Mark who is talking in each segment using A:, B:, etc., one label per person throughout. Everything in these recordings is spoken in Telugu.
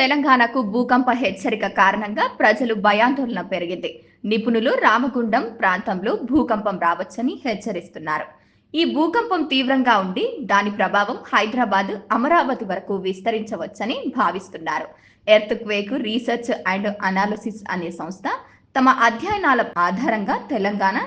A: తెలంగాణకు భూకంప హెచ్చరిక కారణంగా ప్రజలు భయాందోళన పెరిగింది. నిపుణులు రామగుండం ప్రాంతంలో భూకంపం రావచ్చని హెచ్చరిస్తున్నారు. ఈ భూకంపం తీవ్రంగా ఉండి దాని ప్రభావం హైదరాబాద్ అమరావతి వరకు విస్తరించవచ్చని భావిస్తున్నారు. Earthquake research and analysis అనే సంస్థ తమ అధ్యయనాల ఆధారంగా తెలంగాణ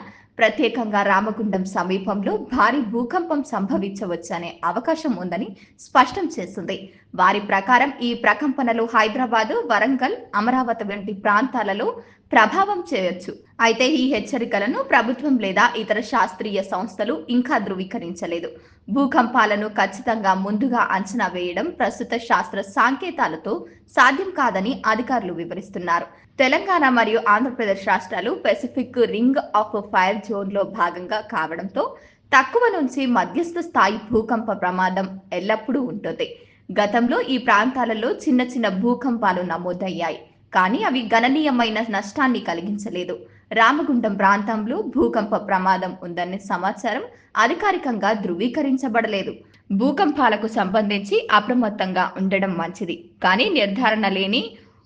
A: ప్రత్యేకంగా రామగుండం సమీపంలో భారీ భూకంపం సంభవించవచ్చనే అవకాశం ఉందని స్పష్టం చేసింది. వారి ప్రకారం ఈ ప్రకంపనలు హైదరాబాద్ వరంగల్ అమరావతి వంటి ప్రాంతాలలో ప్రభావం చేయొచ్చు. అయితే ఈ హెచ్చరికలను ప్రభుత్వం లేదా ఇతర శాస్త్రీయ సంస్థలు ఇంకా ధృవీకరించలేదు. భూకంపాలను ఖచ్చితంగా ముందుగా అంచనా వేయడం ప్రస్తుత శాస్త్ర సాంకేతాలతో సాధ్యం కాదని అధికారులు వివరిస్తున్నారు. తెలంగాణ మరియు ఆంధ్రప్రదేశ్ రాష్ట్రాలు పెసిఫిక్ రింగ్ ఆఫ్ ఫైర్ జోన్లో భాగంగా కావడంతో తక్కువ నుంచి మధ్యస్థ స్థాయి భూకంప ప్రమాదం ఎల్లప్పుడూ ఉంటుంది. గతంలో ఈ ప్రాంతాలలో చిన్న చిన్న భూకంపాలు నమోదయ్యాయి. కానీ అవి గణనీయమైన నష్టాన్ని కలిగించలేదు. రామగుండం ప్రాంతంలో భూకంప ప్రమాదం ఉందనే సమాచారం అధికారికంగా ధృవీకరించబడలేదు. భూకంపాలకు సంబంధించి అప్రమత్తంగా ఉండడం మంచిది. కానీ నిర్ధారణ లేని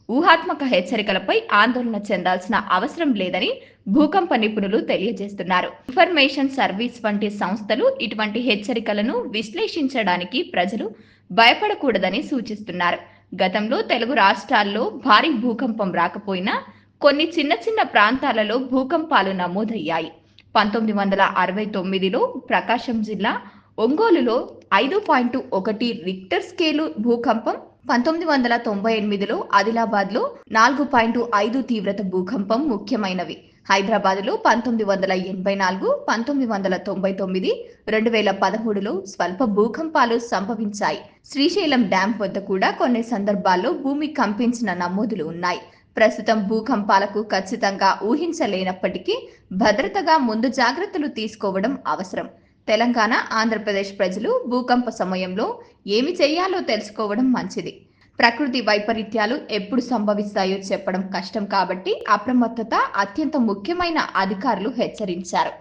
A: ఊహాత్మక హెచ్చరికలపై ఆందోళన చెందాల్సిన అవసరం లేదని భూకంప నిపుణులు తెలియజేస్తున్నారు. ఇన్ఫర్మేషన్ సర్వీస్ వంటి సంస్థలు ఇటువంటి హెచ్చరికలను విశ్లేషించడానికి ప్రజలు భయపడకూడదని సూచిస్తున్నారు. గతంలో తెలుగు రాష్ట్రాల్లో భారీ భూకంపం రాకపోయినా కొన్ని చిన్న చిన్న ప్రాంతాలలో భూకంపాలు నమోదయ్యాయి. పంతొమ్మిది వందల అరవై తొమ్మిదిలో ప్రకాశం జిల్లా ఒంగోలులో ఐదు పాయింట్ ఒకటి రిక్టర్ స్కేలు భూకంపం పంతొమ్మిది వందల తొంభై ఎనిమిదిలో ఆదిలాబాద్లో నాలుగు పాయింట్ ఐదు తీవ్రత భూకంపం ముఖ్యమైనవి. హైదరాబాద్లో పంతొమ్మిది వందల ఎనభై నాలుగు పంతొమ్మిది వందల తొంభై తొమ్మిది రెండు వేల పదమూడులో స్వల్ప భూకంపాలు సంభవించాయి. శ్రీశైలం డ్యాం వద్ద కూడా కొన్ని సందర్భాల్లో భూమి కంపించిన నమోదులు ఉన్నాయి. ప్రస్తుతం భూకంపాలకు ఖచ్చితంగా ఊహించలేనప్పటికీ భద్రతగా ముందు జాగ్రత్తలు తీసుకోవడం అవసరం. తెలంగాణ ఆంధ్రప్రదేశ్ ప్రజలు భూకంప సమయంలో ఏమి చేయాలో తెలుసుకోవడం మంచిది. ప్రకృతి వైపరీత్యాలు ఎప్పుడు సంభవిస్తాయో చెప్పడం కష్టం కాబట్టి అప్రమత్తత అత్యంత ముఖ్యమైన అధికారులు హెచ్చరించారు.